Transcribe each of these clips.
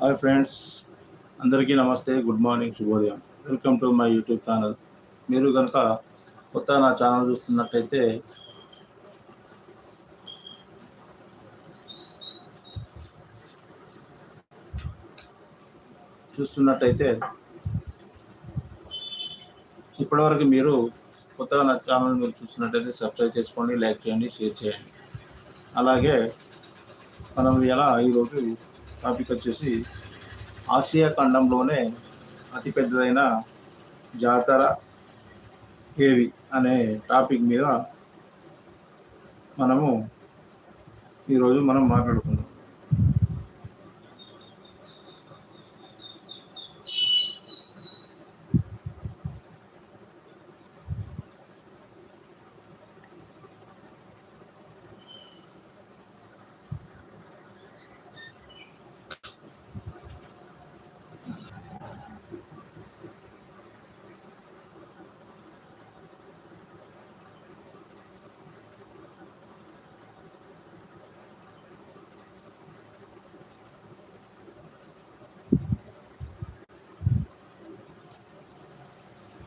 Hi friends అందరికీ నమస్తే. Good morning శుభోదయం welcome to my YouTube channel మీరు కనుక కొత్త నా ఛానల్ చూస్తున్నట్టయితే చూస్తున్నట్టయితే ఇప్పటివరకు మీరు కొత్తగా నా ఛానల్ మీరు చూస్తున్నట్టయితే సబ్స్క్రైబ్ చేసుకోండి లైక్ చేయండి షేర్ చేయండి. అలాగే మనం ఎలా ఈరోజు టాపిక్ వచ్చేసి ఆసియా ఖండంలోనే అతిపెద్దదైన జాతర ఏవి అనే టాపిక్ మీద మనము ఈరోజు మనం మాట్లాడుకుందాం.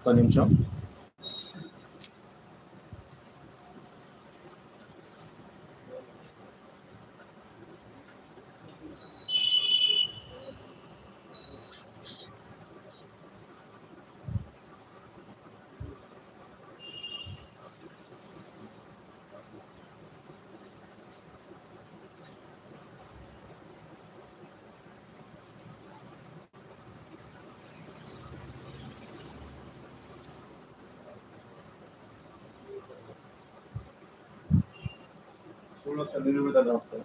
ఒక నిమిషం చూడొచ్చు నిర్మిత డాక్టర్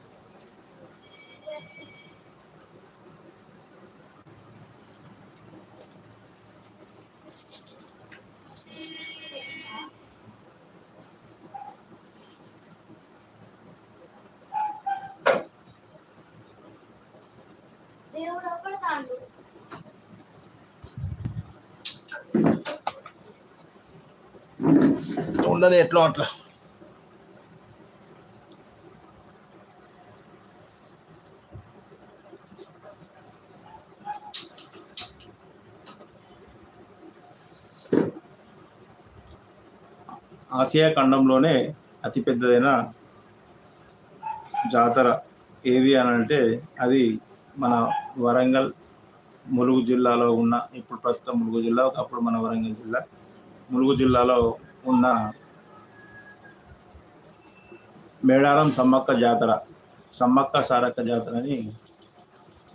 దేవుడు ఒక్కడు తాండు ఉండదు ఎట్లా అట్లా ఆసియా ఖండంలోనే అతిపెద్దదైన జాతర ఏది అని అంటే అది మన వరంగల్ ములుగు జిల్లాలో ఉన్న ఇప్పుడు ప్రస్తుతం ములుగు జిల్లా ఒకప్పుడు మన వరంగల్ జిల్లా ములుగు జిల్లాలో ఉన్న మేడారం సమ్మక్క జాతర సమ్మక్క సారక్క జాతరని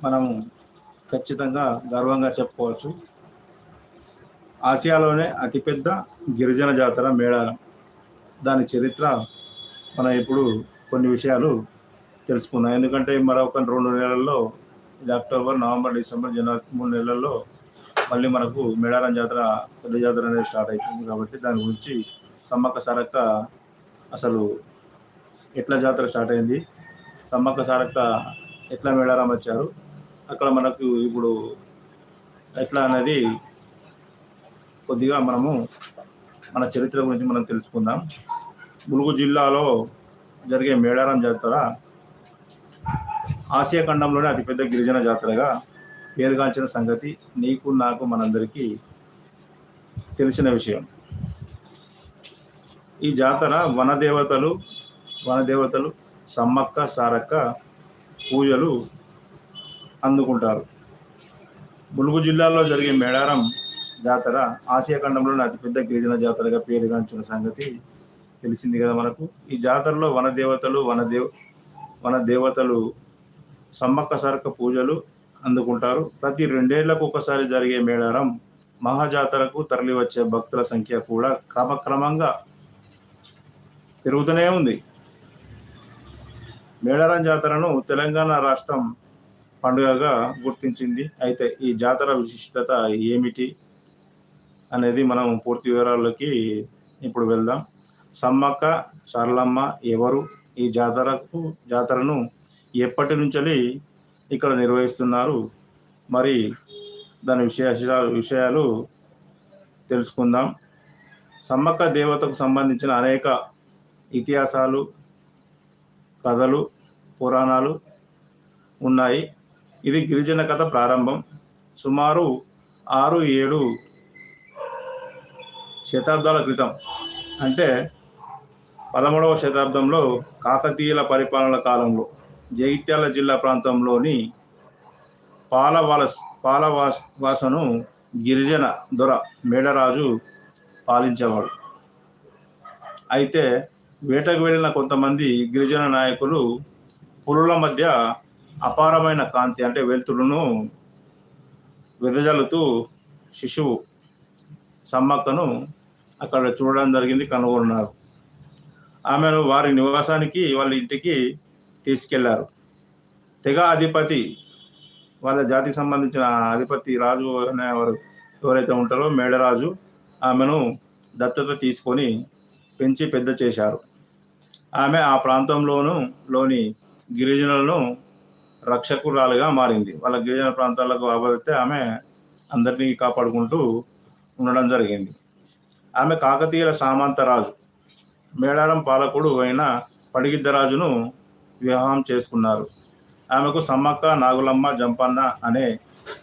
మనం ఖచ్చితంగా గర్వంగా చెప్పుకోవచ్చు. ఆసియాలోనే అతిపెద్ద గిరిజన జాతర మేడారం. దాని చరిత్ర మనం ఇప్పుడు కొన్ని విషయాలు తెలుసుకుందాం. ఎందుకంటే మరొక రెండు నెలల్లో ఇది అక్టోబర్ నవంబర్ డిసెంబర్ జనవరి మూడు నెలల్లో మళ్ళీ మనకు మేడారం జాతర పెద్ద జాతర అనేది స్టార్ట్ అవుతుంది కాబట్టి దాని గురించి సమ్మక్క సారక్క అసలు ఎట్లా జాతర స్టార్ట్ అయింది సమ్మక్క సారక్క ఎట్లా మేడారం వచ్చారు అక్కడ మనకు ఇప్పుడు ఎట్లా అనేది కొద్దిగా మనము మన చరిత్ర గురించి మనం తెలుసుకుందాం. ములుగు జిల్లాలో జరిగే మేడారం జాతర ఆసియా ఖండంలోనే అతిపెద్ద గిరిజన జాతరగా పేరుగాంచిన సంగతి నీకు నాకు మనందరికీ తెలిసిన విషయం. ఈ జాతర వనదేవతలు వనదేవతలు సమ్మక్క సారక్క పూజలు అందుకుంటారు. ములుగు జిల్లాలో జరిగే మేడారం జాతర ఆసియా ఖండంలోని అతిపెద్ద గిరిజన జాతరగా పేరుగాంచిన సంగతి తెలిసింది కదా మనకు. ఈ జాతరలో వనదేవతలు వనదేవ వన దేవతలు సమ్మక్క సరక పూజలు అందుకుంటారు. ప్రతి రెండేళ్ళకు ఒకసారి జరిగే మేడారం మహాజాతరకు తరలివచ్చే భక్తుల సంఖ్య కూడా క్రమక్రమంగా పెరుగుతూనే ఉంది. మేడారం జాతరను తెలంగాణ రాష్ట్రం పండుగగా గుర్తించింది. అయితే ఈ జాతర విశిష్టత ఏమిటి? అనేది మనం పూర్తి వివరాల్లోకి ఇప్పుడు వెళ్దాం. సమ్మక్క సరళమ్మ ఎవరు? ఈ జాతరకు జాతరను ఎప్పటి నుంచి ఇక్కడ నిర్వహిస్తున్నారు? మరి దాని విశేష విషయాలు తెలుసుకుందాం. సమ్మక్క దేవతకు సంబంధించిన అనేక ఇతిహాసాలు కథలు పురాణాలు ఉన్నాయి. ఇది గిరిజన కథ ప్రారంభం. సుమారు ఆరు ఏడు శతాబ్దాల క్రితం. అంటే పదమూడవ శతాబ్దంలో కాకతీయుల పరిపాలన కాలంలో జగిత్యాల జిల్లా ప్రాంతంలోని పాలవలస్ పాలవాస్ వాసను గిరిజన దొర మేడరాజు పాలించేవాడు. అయితే వేటకు వెళ్ళిన కొంతమంది గిరిజన నాయకులు పులుల మధ్య అపారమైన కాంతి అంటే వెలుతురును వెదజల్లుతూ శిశువు సమ్మక్కను అక్కడ చూడడం జరిగింది కనుగొన్నారు. ఆమెను వారి నివాసానికి వాళ్ళ ఇంటికి తీసుకెళ్ళారు. తెగ అధిపతి వాళ్ళ జాతికి సంబంధించిన అధిపతి రాజు అనేవారు ఎవరైతే ఉంటారో మేడరాజు ఆమెను దత్తత తీసుకొని పెంచి పెద్ద చేశారు. ఆమె ఆ ప్రాంతంలోను లోని గిరిజనులను రక్షకురాలుగా మారింది. వాళ్ళ గిరిజన ప్రాంతాలకు అబడితే ఆమె అందరినీ కాపాడుకుంటూ ఉండడం జరిగింది. ఆమె కాకతీయుల సామంత రాజు. మేడారం పాలకుడు అయిన పడిగిద్దరాజును వివాహం చేసుకున్నారు. ఆమెకు సమ్మక్క నాగులమ్మ జంపన్న అనే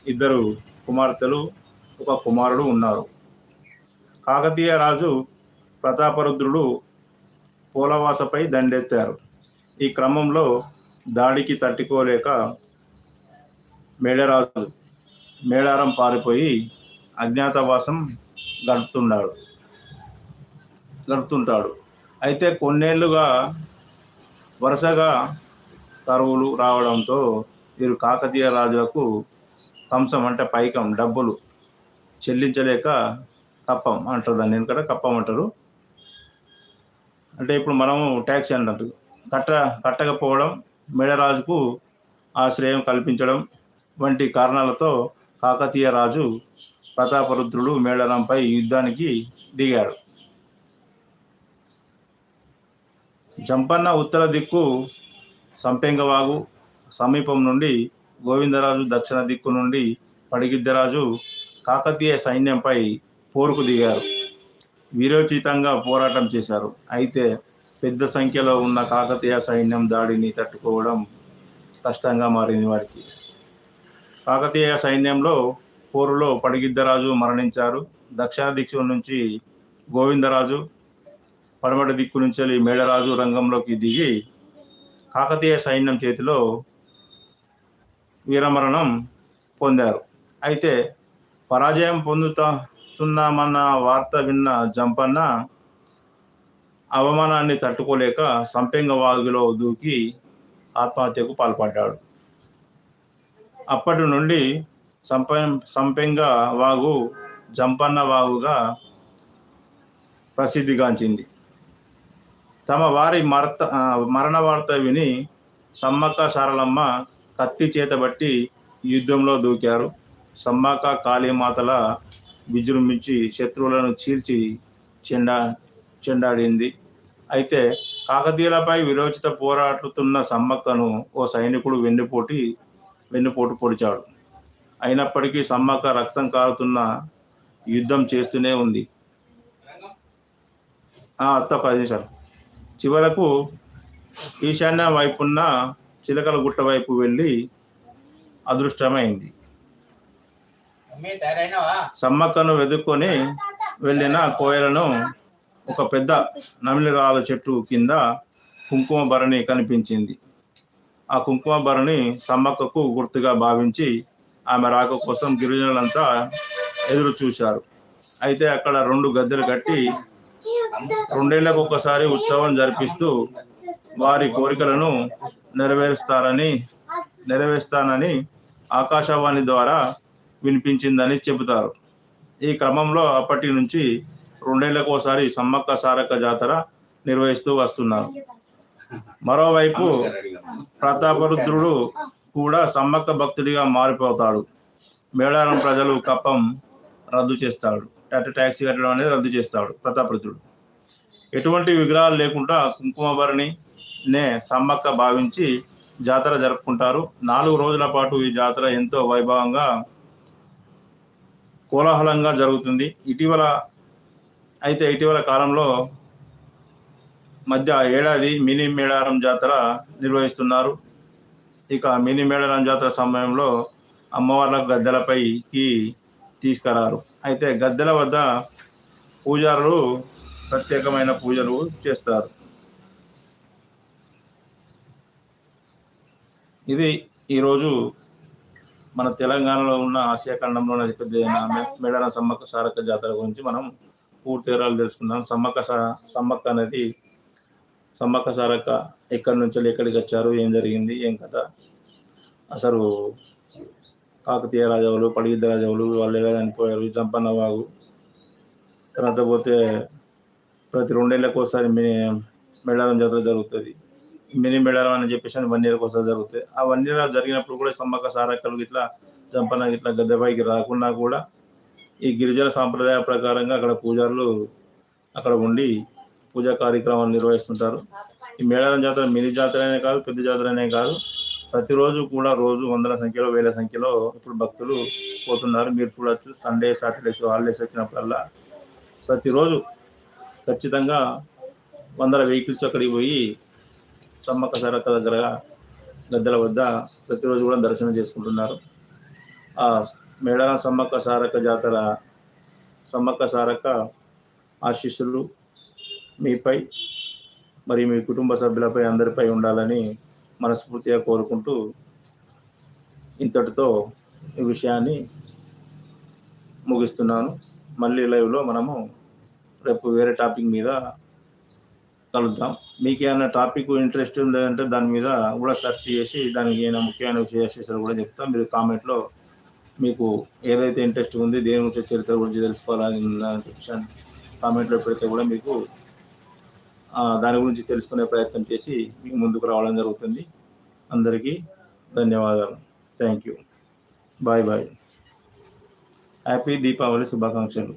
ఇద్దరు కుమార్తెలు ఒక కుమారుడు ఉన్నారు. కాకతీయ రాజు ప్రతాపరుద్రుడు పోలవాసపై దండెత్తారు. ఈ క్రమంలో దాడికి తట్టుకోలేక మేడరాజు మేడారం పారిపోయి అజ్ఞాతవాసం గడుపుతున్నాడు. గడుపుతుంటాడు. అయితే కొన్నేళ్ళుగా వరుసగా కరువులు రావడంతో వీరు కాకతీయ రాజులకు కంసం అంటే పైకం డబ్బులు చెల్లించలేక కప్పం అంటారు దాన్ని. ఎందుకంటే కప్పం అంటారు. అంటే ఇప్పుడు మనము ట్యాక్స్ అన్నట్టు కట్ట కట్టకపోవడం మేడరాజుకు ఆశ్రయం కల్పించడం వంటి కారణాలతో కాకతీయ రాజు ప్రతాపరుద్రుడు మేళరంపై యుద్ధానికి దిగాడు. జంపన్న ఉత్తర దిక్కు సంపెంగవాగు సమీపం నుండి గోవిందరాజు దక్షిణ దిక్కు నుండి పడిగిద్దరాజు కాకతీయ సైన్యంపై పోరుకు దిగారు. వీరోచితంగా పోరాటం చేశారు. అయితే పెద్ద సంఖ్యలో ఉన్న కాకతీయ సైన్యం దాడిని తట్టుకోవడం కష్టంగా మారింది వారికి. కాకతీయ సైన్యంలో పోరులో పడిగిద్దరాజు మరణించారు. దక్షిణ దిక్కు నుంచి గోవిందరాజు పడమటి దిక్కు నుంచి మేడరాజు రంగంలోకి దిగి కాకతీయ సైన్యం చేతిలో వీరమరణం పొందారు. అయితే పరాజయం పొందుతున్నామన్న వార్త విన్న జంపన్న అవమానాన్ని తట్టుకోలేక సంపెంగ వాగులో దూకి ఆత్మహత్యకు పాల్పడ్డాడు. అప్పటి నుండి సంప సంపెంగ వాగు జంపన్న వాగుగా ప్రసిద్ధిగాంచింది. తమ వారి మరత మరణ వార్త విని సమ్మక్క సారలమ్మ కత్తి చేతబట్టి యుద్ధంలో దూకారు. సమ్మక్క కాళీమాతల విజృంభించి శత్రువులను చీల్చి చెండా చెండాడింది. అయితే కాకతీయులపై విరోచిత పోరాడుతున్న సమ్మక్కను ఓ సైనికుడు వెన్నుపోటి వెన్నుపోటు పొడిచాడు. అయినప్పటికీ సమ్మక్క రక్తం కారుతున్న యుద్ధం చేస్తూనే ఉంది. అత్త ఐదు నిమిషాలు చివరకు ఈశాన్య వైపున్న చిలకల గుట్ట వైపు వెళ్ళి అదృష్టమైంది. సమ్మక్కను వెతుక్కొని వెళ్ళిన కోయలను ఒక పెద్ద నమిలిరాల చెట్టు కింద కుంకుమ భరణి కనిపించింది. ఆ కుంకుమ భరణి సమ్మక్కకు గుర్తుగా భావించి ఆమె రాక కోసం గిరిజనులంతా ఎదురు చూశారు. అయితే అక్కడ రెండు గద్దెలు కట్టి రెండేళ్ళకు ఒకసారి ఉత్సవం జరిపిస్తూ వారి కోరికలను నెరవేరుస్తారని నెరవేరుస్తానని ఆకాశవాణి ద్వారా వినిపించిందని చెబుతారు. ఈ క్రమంలో అప్పటి నుంచి రెండేళ్ళకు ఒకసారి సమ్మక్క సారక్క జాతర నిర్వహిస్తూ వస్తున్నారు. మరోవైపు ప్రతాపరుద్రుడు కూడా సమ్మక్క భక్తుడిగా మారిపోతాడు. మేడారం ప్రజలు కప్పం రద్దు చేస్తాడు. అటు ట్యాక్సీ కట్టడం అనేది రద్దు చేస్తాడు ప్రతాపరుద్రుడు. ఎటువంటి విగ్రహాలు లేకుండా కుంకుమభరణినే సమ్మక్క భావించి జాతర జరుపుకుంటారు. నాలుగు రోజుల పాటు ఈ జాతర ఎంతో వైభవంగా కోలాహలంగా జరుగుతుంది. ఇటీవల అయితే ఇటీవల కాలంలో మధ్య ఏడాది మినీ మేడారం జాతర నిర్వహిస్తున్నారు. ఇక మినీ మేడారం జాతర సమయంలో అమ్మవార్ల గద్దెలపైకి తీసుకురారు. అయితే గద్దెల వద్ద పూజారులు ప్రత్యేకమైన పూజలు చేస్తారు. ఇది ఈరోజు మన తెలంగాణలో ఉన్న ఆసియా ఖండంలో మేడారం సమ్మక్క సారక్క జాతర గురించి మనం పూర్తి వివరాలు తెలుసుకుందాం. సమ్మక్క సమ్మక్క అనేది సమ్మక్క సారక్క ఎక్కడి నుంచి ఎక్కడికి వచ్చారు ఏం జరిగింది ఏం కథ? అసలు కాకతీయ రాజవులు పడిగిద్ద రాజవులు వాళ్ళు ఎలా చనిపోయారు చంపన్న వాగు తర్వాత పోతే ప్రతి రెండేళ్ళకి ఒకసారి మినీ మేడారం జాతర జరుగుతుంది. మినీ మెడారం అని చెప్పేసి అని వన్ ఇయర్కి ఒకసారి జరుగుతాయి ఆ వన్ ఇయర్ జరిగినప్పుడు కూడా సమ్మక్క సారక్కలు ఇట్లా జంపన్న ఇట్లా గద్దెపైకి రాకున్నా కూడా ఈ గిరిజన సాంప్రదాయ ప్రకారంగా అక్కడ పూజారులు అక్కడ ఉండి పూజా కార్యక్రమాలు నిర్వహిస్తుంటారు. ఈ మేడారం జాతర మినీ జాతర అనే కాదు పెద్ద జాతర అనే కాదు. ప్రతిరోజు కూడా రోజు వందల సంఖ్యలో వేల సంఖ్యలో ఇప్పుడు భక్తులు పోతున్నారు. మీరు చూడొచ్చు సండే సాటర్డేస్ హాలిడేస్ వచ్చినప్పుడల్లా ప్రతిరోజు ఖచ్చితంగా వందల వెహికల్స్ అక్కడికి పోయి సమ్మక్క సారక్క దగ్గర గద్దెల వద్ద ప్రతిరోజు కూడా దర్శనం చేసుకుంటున్నారు. ఆ మేడారం సమ్మక్క సారక్క జాతర సమ్మక్క సారక్క ఆశీస్సులు మీపై మరి మీ కుటుంబ సభ్యులపై అందరిపై ఉండాలని మనస్ఫూర్తిగా కోరుకుంటూ ఇంతటితో ఈ విషయాన్ని ముగిస్తున్నాను. మళ్ళీ లైవ్లో మనము రేపు వేరే టాపిక్ మీద కలుద్దాం. మీకు ఏమైనా టాపిక్ ఇంట్రెస్ట్ ఉందంటే దాని మీద కూడా సెర్చ్ చేసి దానికి ఏమైనా ముఖ్యమైన విశేషాలు కూడా చెప్తాం. మీరు కామెంట్లో మీకు ఏదైతే ఇంట్రెస్ట్ ఉంది దేని గురించి చరిత్ర గురించి తెలుసుకోవాలని ఉందని కామెంట్లో పెడితే కూడా మీకు దాని గురించి తెలుసుకునే ప్రయత్నం చేసి మీకు ముందుకు రావడం జరుగుతుంది. అందరికీ ధన్యవాదాలు. Thank you bye bye happy Deepavali శుభాకాంక్షలు